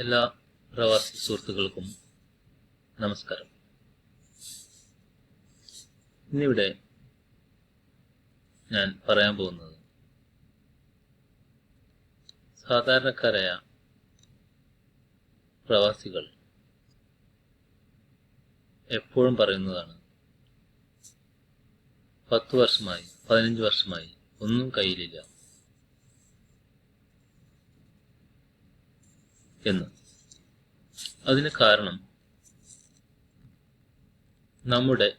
എല്ലാ പ്രവാസി സുഹൃത്തുക്കൾക്കും നമസ്കാരം. ഇന്നിവിടെ ഞാൻ പറയാൻ പോകുന്നത് സാധാരണക്കാരായ പ്രവാസികൾ എപ്പോഴും പറയുന്നതാണ് പത്ത് വർഷമായി പതിനഞ്ച് വർഷമായി ഒന്നും കയ്യിലില്ല. എന്ന്. അതിന് കാരണം നമ്മുടെ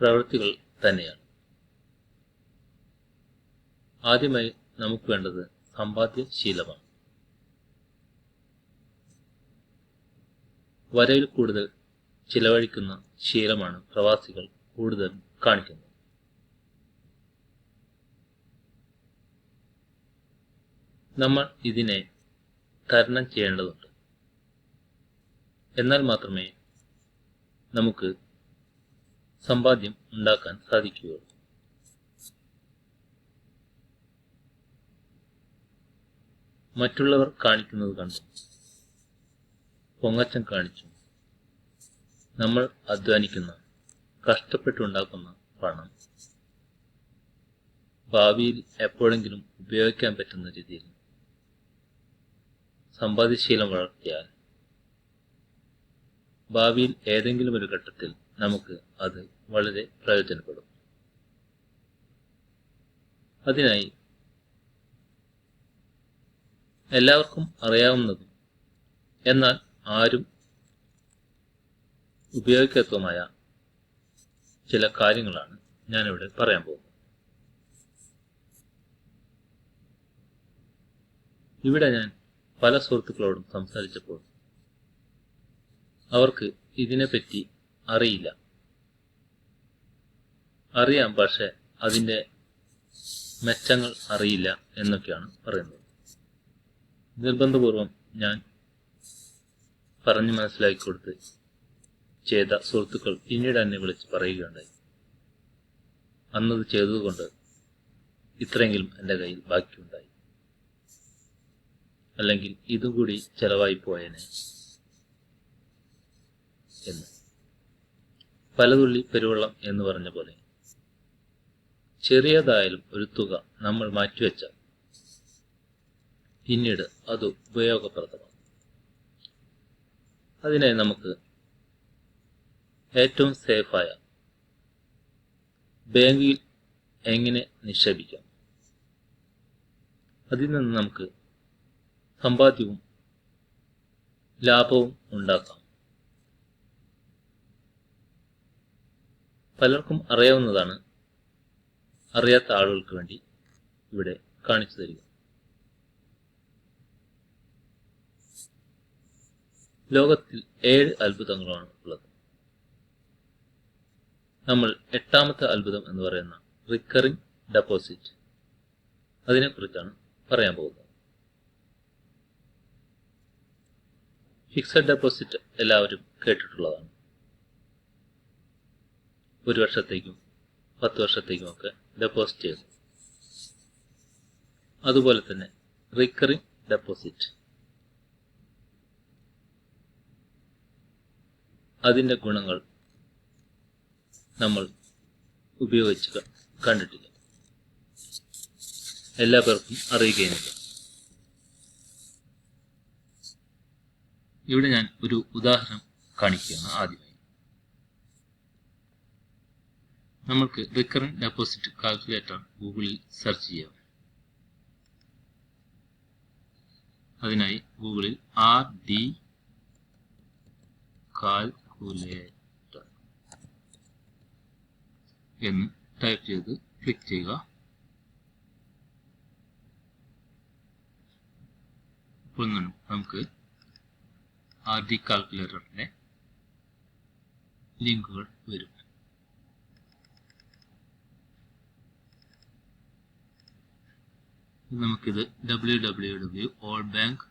പ്രവൃത്തികൾ തന്നെയാണ്. ആദ്യമായി നമുക്ക് വേണ്ടത് സമ്പാദ്യശീലമാണ്. വരയിൽ കൂടുതൽ ചിലവഴിക്കുന്ന ശീലമാണ് പ്രവാസികൾ കൂടുതൽ കാണിക്കുന്നത്. നമ്മൾ ഇതിനെ തരണം ചെയ്യേണ്ടതുണ്ട്. എന്നാൽ മാത്രമേ നമുക്ക് സമ്പാദ്യം ഉണ്ടാക്കാൻ സാധിക്കുകയുള്ളൂ. മറ്റുള്ളവർ കാണിക്കുന്നത് കണ്ടു. പൊങ്ങച്ചം കാണിച്ചു. നമ്മൾ അധ്വാനിക്കുന്ന കഷ്ടപ്പെട്ടുണ്ടാക്കുന്ന പണം ഭാവിയിൽ എപ്പോഴെങ്കിലും ഉപയോഗിക്കാൻ പറ്റുന്ന രീതിയിൽ സമ്പാദ്യശീലം വളർത്തിയാൽ ഭാവിയിൽ ഏതെങ്കിലും ഒരു ഘട്ടത്തിൽ നമുക്ക് അത് വളരെ പ്രയോജനപ്പെടും. അതിനായി എല്ലാവർക്കും അറിയാവുന്നതും എന്നാൽ ആരും ഉപയോഗിക്കാത്തതുമായ ചില കാര്യങ്ങളാണ് ഞാനിവിടെ പറയാൻ പോകുന്നത്. ഇവിടെ ഞാൻ പല സുഹൃത്തുക്കളോടും സംസാരിച്ചപ്പോൾ അവർക്ക് ഇതിനെപ്പറ്റി അറിയില്ല. അറിയാം പക്ഷെ അതിന്റെ മെച്ചങ്ങൾ അറിയില്ല എന്നൊക്കെയാണ് പറയുന്നത്. നിർബന്ധപൂർവം ഞാൻ പറഞ്ഞു മനസ്സിലാക്കി കൊടുത്ത് ചെയ്ത സുഹൃത്തുക്കൾ പിന്നീട് എന്നെ വിളിച്ച് പറയുകയുണ്ടായി. അന്നത് ചെയ്തതുകൊണ്ട് ഇത്രയെങ്കിലും എന്റെ കയ്യിൽ ബാക്കിയുണ്ടായി. അല്ലെങ്കിൽ ഇതും കൂടി ചെലവായി പോയേനെ എന്ന്. പലതുള്ളി പെരുവെള്ളം എന്ന് പറഞ്ഞ പോലെ. ചെറിയതായാലും ഒരു തുക നമ്മൾ മാറ്റിവെച്ചാൽ പിന്നീട് അത് ഉപയോഗപ്രദമാണ്. അതിനായി നമുക്ക് ഏറ്റവും സേഫായ ബാങ്കിൽ എങ്ങനെ നിക്ഷേപിക്കാം? അതിൽ നിന്ന് നമുക്ക് സമ്പാദ്യവും ലാഭവും ഉണ്ടാക്കാം. പലർക്കും അറിയാവുന്നതാണ് അറിയാത്ത ആളുകൾക്ക് വേണ്ടി ഇവിടെ കാണിച്ചു തരിക. ലോകത്തിൽ ഏഴ് അത്ഭുതങ്ങളാണ് ഉള്ളത്. നമ്മൾ എട്ടാമത്തെ അത്ഭുതം എന്ന് പറയുന്ന റിക്കറിംഗ് ഡെപ്പോസിറ്റ് അതിനെക്കുറിച്ചാണ് പറയാൻ പോകുന്നത്. ഫിക്സഡ് ഡെപ്പോസിറ്റ് എല്ലാവരും കേട്ടിട്ടുള്ളതാണ്. ഒരു വർഷത്തേക്കും പത്ത് വർഷത്തേക്കും ഒക്കെ ഡെപ്പോസിറ്റ് ചെയ്തു. അതുപോലെ തന്നെ റിക്കറിംഗ് ഡെപ്പോസിറ്റ് അതിന്റെ ഗുണങ്ങൾ നമ്മൾ ഉപയോഗിച്ച് കണ്ടിട്ടില്ല. എല്ലാ പേർക്കും അറിയുകയുമില്ല ഇവിടെ ഞാൻ ഒരു ഉദാഹരണം കാണിക്കുകയാണ് ആദ്യമായി. നമ്മൾക്ക് റിക്കറിംഗ് ഡെപ്പോസിറ്റ് കാൽക്കുലേറ്റർ ഗൂഗിളിൽ സെർച്ച് ചെയ്യാം. അതിനായി ഗൂഗിളിൽ ആർ ഡി കാൽക്കുലേറ്റർ എന്ന് ടൈപ്പ് ചെയ്ത് ക്ലിക്ക് ചെയ്യുക. ഇപ്പോൾ നമുക്ക് ആർ ഡി കാൽക്കുലേറ്ററിന്റെ ലിങ്കുകൾ വരും നമുക്കിത് W W W all bank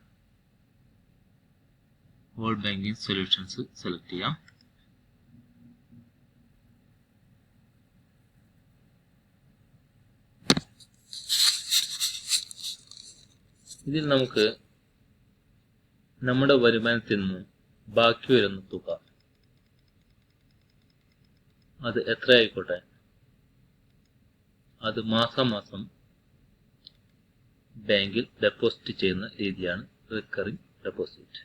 all banking solutions select ചെയ്യാം ഇതിൽ നമുക്ക് നമ്മുടെ വരുമാനത്തിൽ നിന്ന് ബാക്കി വരുന്ന തുക. അത് എത്ര ആയിക്കോട്ടെ അത് മാസം മാസം ബാങ്കിൽ ഡെപ്പോസിറ്റ് ചെയ്യുന്ന രീതിയാണ് റിക്കറിംഗ് ഡെപ്പോസിറ്റ്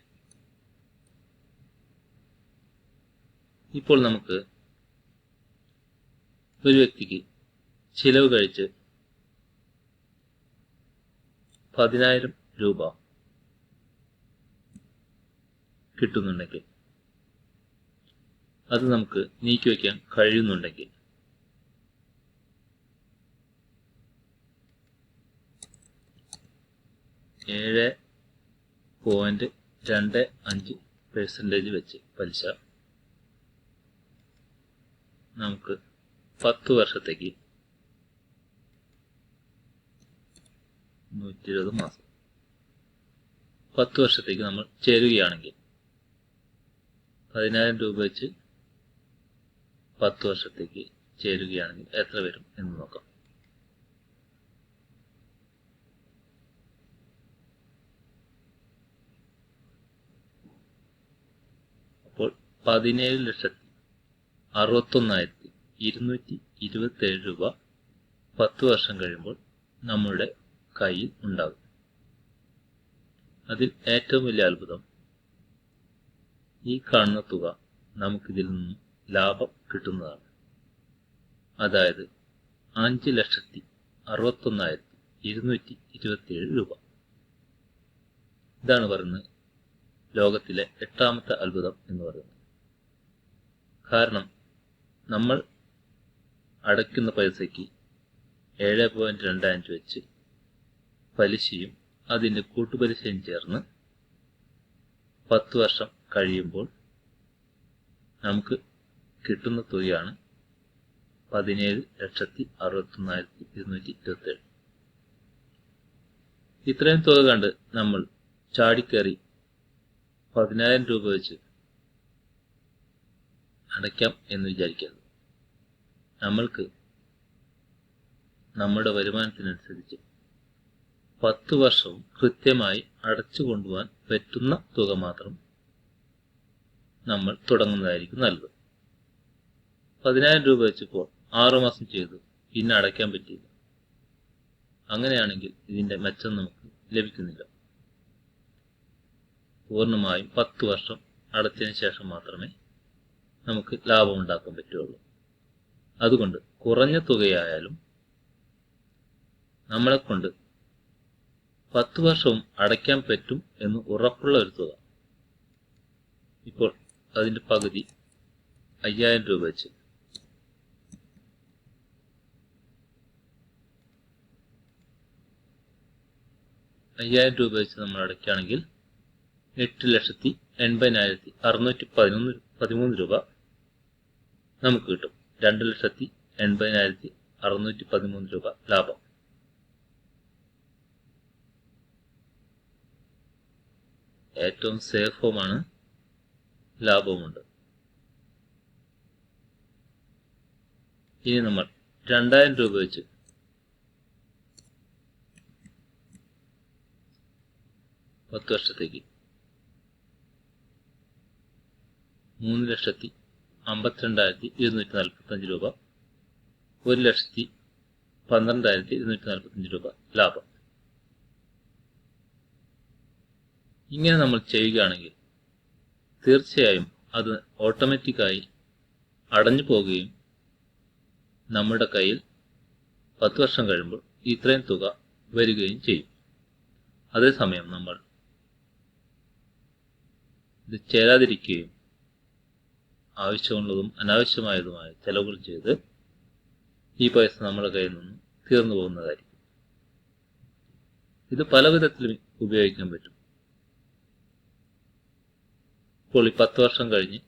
ഇപ്പോൾ നമുക്ക് ഒരു വ്യക്തിക്ക് ചിലവ് കഴിച്ച് പതിനായിരം രൂപ കിട്ടുന്നുണ്ടെങ്കിൽ. അത് നമുക്ക് നീക്കി വയ്ക്കാൻ കഴിയുന്നുണ്ടെങ്കിൽ. ഏഴ് പോയിന്റ് രണ്ട് അഞ്ച് പെർസെന്റേജ് വെച്ച് പലിശ. നമുക്ക് പത്ത് വർഷത്തേക്ക് നൂറ്റി ഇരുപത് മാസം. പത്ത് വർഷത്തേക്ക് നമ്മൾ ചേരുകയാണെങ്കിൽ പതിനായിരം രൂപ വെച്ച് പത്ത് വർഷത്തേക്ക് ചേരുകയാണെങ്കിൽ എത്ര വരും എന്ന് നോക്കാം. അപ്പോൾ പതിനേഴ് ലക്ഷത്തി അറുപത്തൊന്നായിരത്തി ഇരുന്നൂറ്റി ഇരുപത്തേഴ് രൂപ പത്ത് വർഷം കഴിയുമ്പോൾ നമ്മുടെ കയ്യിൽ ഉണ്ടാകും. അതിൽ ഏറ്റവും വലിയ അത്ഭുതം ഈ കാണുന്ന തുക നമുക്കിതിൽ നിന്നും ലാഭം കിട്ടുന്നതാണ്. അതായത് അഞ്ച് ലക്ഷത്തി അറുപത്തൊന്നായിരത്തി ഇരുന്നൂറ്റി ഇരുപത്തിയേഴ് രൂപ. ഇതാണ് പറയുന്നത് ലോകത്തിലെ എട്ടാമത്തെ അത്ഭുതം എന്ന് പറയുന്നത്. കാരണം നമ്മൾ അടയ്ക്കുന്ന പൈസയ്ക്ക് ഏഴ് പോയിന്റ് രണ്ട് അഞ്ച് വെച്ച് പലിശയും അതിന്റെ കൂട്ടുപലിശയും ചേർന്ന് പത്ത് വർഷം കഴിയുമ്പോൾ നമുക്ക് കിട്ടുന്ന തുകയാണ് പതിനേഴ് ലക്ഷത്തി അറുപത്തൊന്നായിരത്തി ഇരുന്നൂറ്റി ഇരുപത്തേഴ്. ഇത്രയും തുക കണ്ട് നമ്മൾ ചാടിക്കയറി പതിനായിരം രൂപ വെച്ച് അടയ്ക്കാം എന്ന് വിചാരിക്കരുത്. നമ്മൾക്ക് നമ്മുടെ വരുമാനത്തിനനുസരിച്ച് പത്ത് വർഷവും കൃത്യമായി അടച്ചു കൊണ്ടുപോകാൻ പറ്റുന്ന തുക മാത്രം നമ്മൾ തുടങ്ങുന്നതായിരിക്കും നല്ലത്. പതിനായിരം രൂപ വെച്ചപ്പോൾ ആറുമാസം ചെയ്തു. പിന്നെ അടയ്ക്കാൻ പറ്റിയില്ല. അങ്ങനെയാണെങ്കിൽ ഇതിന്റെ മെച്ചം നമുക്ക് ലഭിക്കുന്നില്ല. പൂർണമായും പത്ത് വർഷം അടച്ചതിന് ശേഷം മാത്രമേ നമുക്ക് ലാഭം ഉണ്ടാക്കാൻ പറ്റുള്ളൂ. അതുകൊണ്ട് കുറഞ്ഞ തുകയായാലും നമ്മളെ കൊണ്ട് പത്ത് വർഷവും അടയ്ക്കാൻ പറ്റും എന്ന് ഉറപ്പുള്ള ഒരു തുക. ഇപ്പോൾ അതിന്റെ പകുതി അയ്യായിരം രൂപ വെച്ച്. അയ്യായിരം രൂപ വെച്ച് നമ്മൾ അടയ്ക്കുകയാണെങ്കിൽ എട്ട് ലക്ഷത്തി എൺപതിനായിരത്തി അറുന്നൂറ്റി പതിനൊന്ന് പതിമൂന്ന് രൂപ നമുക്ക് കിട്ടും. രണ്ട് ലക്ഷത്തി എൺപതിനായിരത്തി അറുന്നൂറ്റി പതിമൂന്ന് രൂപ ലാഭം. ഏറ്റവും സേഫുമാണ് ലാഭവുമുണ്ട്. ഇനി നമ്മൾ രണ്ടായിരം രൂപ വെച്ച് പത്ത് വർഷത്തേക്ക് മൂന്ന് ലക്ഷത്തി അമ്പത്തിരണ്ടായിരത്തി ഇരുന്നൂറ്റി നാൽപ്പത്തഞ്ച് രൂപ ഒരു ലക്ഷത്തി പന്ത്രണ്ടായിരത്തി ഇരുന്നൂറ്റി നാൽപ്പത്തഞ്ച് രൂപ ലാഭം. ഇങ്ങനെ നമ്മൾ ചെയ്യുകയാണെങ്കിൽ തീർച്ചയായും അത് ഓട്ടോമാറ്റിക്കായി അടഞ്ഞു പോകുകയും നമ്മുടെ കയ്യിൽ പത്ത് വർഷം കഴിയുമ്പോൾ ഇത്രയും തുക വരികയും ചെയ്യും. അതേസമയം നമ്മൾ ഇത് ചേരാതിരിക്കുകയും ആവശ്യമുള്ളതും അനാവശ്യമായതുമായ ചെലവുകൾ ചെയ്ത് ഈ പൈസ നമ്മുടെ കയ്യിൽ നിന്ന് തീർന്നു പോകുന്നതായിരിക്കും. ഇത് പല വിധത്തിലും ഉപയോഗിക്കാൻ പറ്റും. ഇപ്പോൾ ഈ പത്ത് വർഷം കഴിഞ്ഞ്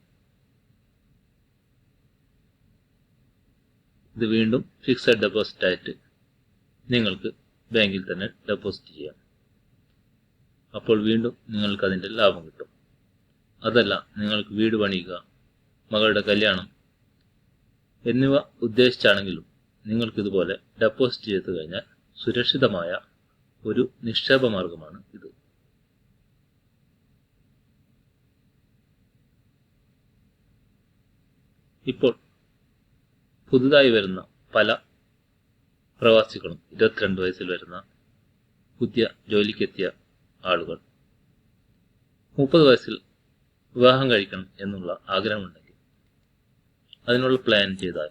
ഇത് വീണ്ടും ഫിക്സഡ് ഡെപ്പോസിറ്റ് ആയിട്ട് നിങ്ങൾക്ക് ബാങ്കിൽ തന്നെ ഡെപ്പോസിറ്റ് ചെയ്യാം. അപ്പോൾ വീണ്ടും നിങ്ങൾക്ക് അതിന്റെ ലാഭം കിട്ടും. അതല്ല നിങ്ങൾക്ക് വീട് പണിയുക മകളുടെ കല്യാണം എന്നിവ ഉദ്ദേശിച്ചാണെങ്കിലും നിങ്ങൾക്ക് ഇതുപോലെ ഡെപ്പോസിറ്റ് ചെയ്ത് കഴിഞ്ഞാൽ സുരക്ഷിതമായ ഒരു നിക്ഷേപ മാർഗമാണ് ഇത്. ഇപ്പോൾ പുതുതായി വരുന്ന പല പ്രവാസികളും ഇരുപത്തിരണ്ട് വയസ്സിൽ വരുന്ന പുതിയ ജോലിക്കെത്തിയ ആളുകൾ മുപ്പത് വയസ്സിൽ വിവാഹം കഴിക്കണം എന്നുള്ള ആഗ്രഹമുണ്ടെങ്കിൽ അതിനുള്ള പ്ലാൻ ചെയ്താൽ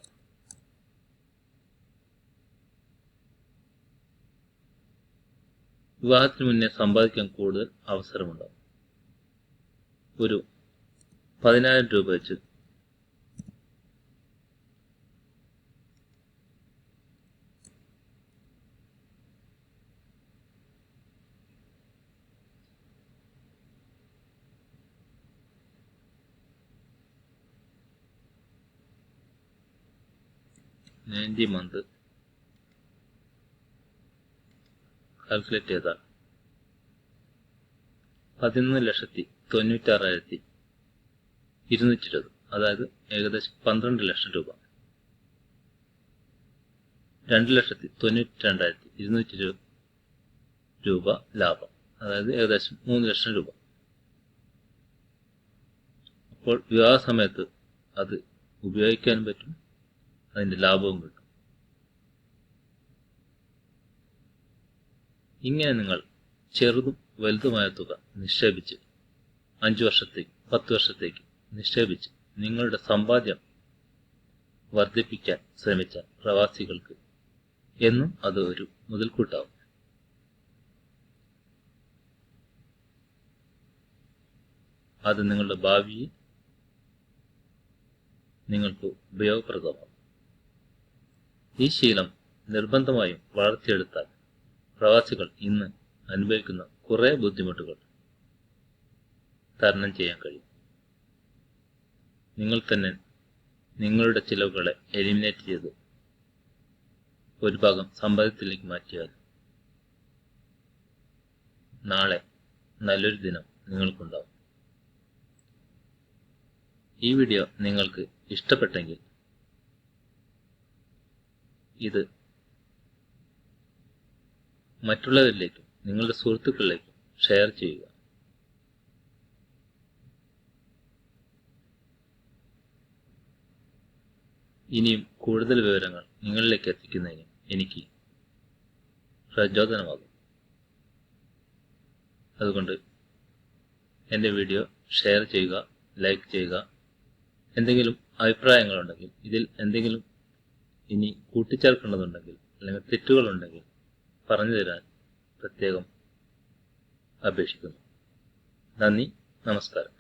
വിവാഹത്തിന് മുന്നേ സമ്പാദിക്കാൻ കൂടുതൽ അവസരമുണ്ടാകും ഒരു പതിനായിരം രൂപ വെച്ച് നയന്റി മന്ത് കാൽക്കുലേറ്റ് ചെയ്താൽ പതിനൊന്ന് ലക്ഷത്തി തൊണ്ണൂറ്റാറായിരത്തി ഇരുന്നൂറ്റി ഇരുപത് അതായത് ഏകദേശം പന്ത്രണ്ട് ലക്ഷം രൂപ. രണ്ട് ലക്ഷത്തി തൊണ്ണൂറ്റി രണ്ടായിരത്തി ഇരുന്നൂറ്റി ഇരുപത് രൂപ ലാഭം. അതായത് ഏകദേശം മൂന്ന് ലക്ഷം രൂപ. അപ്പോൾ വിവാഹ സമയത്ത് അത് ഉപയോഗിക്കാനും പറ്റും. അതിന്റെ ലാഭവും കിട്ടും. ഇങ്ങനെ നിങ്ങൾ ചെറുതും വലുതുമായ തുക നിക്ഷേപിച്ച് അഞ്ചു വർഷത്തേക്ക് പത്ത് വർഷത്തേക്ക് നിക്ഷേപിച്ച് നിങ്ങളുടെ സമ്പാദ്യം വർദ്ധിപ്പിക്കാൻ ശ്രമിച്ച പ്രവാസികൾക്ക് എന്നും അത് ഒരു മുതൽക്കൂട്ടാവും. അത് നിങ്ങളുടെ ഭാവിയെ നിങ്ങൾക്ക് ഉപയോഗപ്രദമാകും ഈ ശീലം നിർബന്ധമായും വളർത്തിയെടുത്താൽ പ്രവാസികൾ ഇന്ന് അനുഭവിക്കുന്ന കുറേ ബുദ്ധിമുട്ടുകൾ തരണം ചെയ്യാൻ കഴിയും. നിങ്ങൾ തന്നെ നിങ്ങളുടെ ചിലവുകളെ എലിമിനേറ്റ് ചെയ്ത് ഒരു ഭാഗം സമ്പാദ്യത്തിലേക്ക് മാറ്റിയാൽ നാളെ നല്ലൊരു ദിനം നിങ്ങൾക്കുണ്ടാവും. ഈ വീഡിയോ നിങ്ങൾക്ക് ഇഷ്ടപ്പെട്ടെങ്കിൽ ഇത്. മറ്റുള്ളവരിലേക്കും നിങ്ങളുടെ സുഹൃത്തുക്കളിലേക്കും ഷെയർ ചെയ്യുക. ഇനിയും കൂടുതൽ വിവരങ്ങൾ നിങ്ങളിലേക്ക് എത്തിക്കുന്നതിന് എനിക്ക് പ്രചോദനമാകും. അതുകൊണ്ട് എന്റെ വീഡിയോ ഷെയർ ചെയ്യുക ലൈക്ക് ചെയ്യുക. എന്തെങ്കിലും അഭിപ്രായങ്ങളുണ്ടെങ്കിൽ ഇതിൽ എന്തെങ്കിലും ഇനി കൂട്ടിച്ചേർക്കേണ്ടതുണ്ടെങ്കിൽ അല്ലെങ്കിൽ തെറ്റുകളുണ്ടെങ്കിൽ പറഞ്ഞു തരാൻ പ്രത്യേകം അപേക്ഷിക്കുന്നു. നന്ദി നമസ്കാരം.